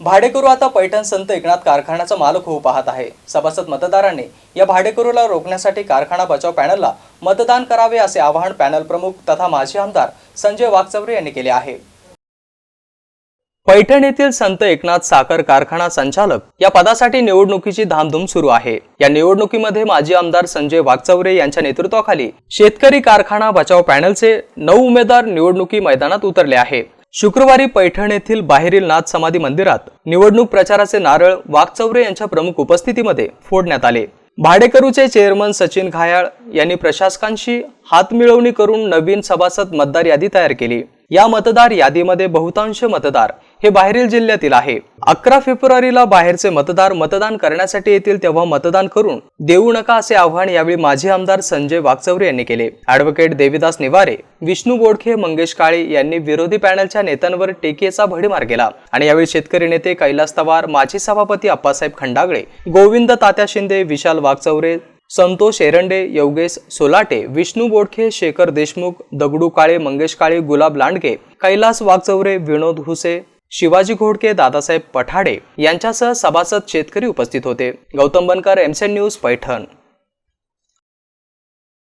भाडेकरू आता पैठण संत एकनाथ कारखान्याचा मालक होऊ पाहत आहे. सभासद मतदारांनी या भाडेकरूला रोखण्यासाठी कारखाना बचाव पॅनलला मतदान करावे असे आवाहन पॅनल प्रमुख तथा माजी आमदार संजय वागचौरे यांनी केले आहे. पैठण येथील संत एकनाथ साखर कारखाना संचालक या पदासाठी निवडणुकीची धामधूम सुरू आहे. या निवडणुकीमध्ये माजी आमदार संजय वागचौरे यांच्या नेतृत्वाखाली शेतकरी कारखाना बचाव पॅनलचे नऊ उमेदवार निवडणुकी मैदानात उतरले आहे शुक्रवारी पैठण येथील बाहेरील नाथ समाधी मंदिरात निवडणूक प्रचाराचे नारळ वाघचौरे यांच्या प्रमुख उपस्थितीमध्ये फोडण्यात आले. भाडेकरूचे चेअरमन सचिन घायाळ यांनी प्रशासकांशी हातमिळवणी करून नवीन सभासद मतदार यादी तयार केली. या मतदार यादीमध्ये बहुतांश मतदार हे बाहेरील जिल्ह्यातील आहे. अकरा फेब्रुवारीला बाहेरचे मतदार मतदान करण्यासाठी येतील तेव्हा मतदान करून देऊ नका असे आव्हान यावेळी माजी आमदार संजय वागचौरे यांनी केले. ॲडव्होकेट देवीदास निवारे विष्णू बोडखे मंगेश काळे यांनी विरोधी पॅनलच्या नेत्यांवर टेकेचा भडीमार केला. आणि यावेळी शेतकरी नेते कैलास तवार माजी सभापती अप्पासाहेब खंडागळे गोविंद तात्या शिंदे विशाल वागचौरे संतोष एरंडे योगेश सोलाटे विष्णू बोडखे शेखर देशमुख दगडू काळे मंगेश काळे गुलाब लांडगे कैलास वागचौरे विनोद हुसे शिवाजी घोडके दादासाहेब पठाडे यांच्यासह सभासद शेतकरी उपस्थित होते. गौतम बनकर एमसेन न्यूज पैठण.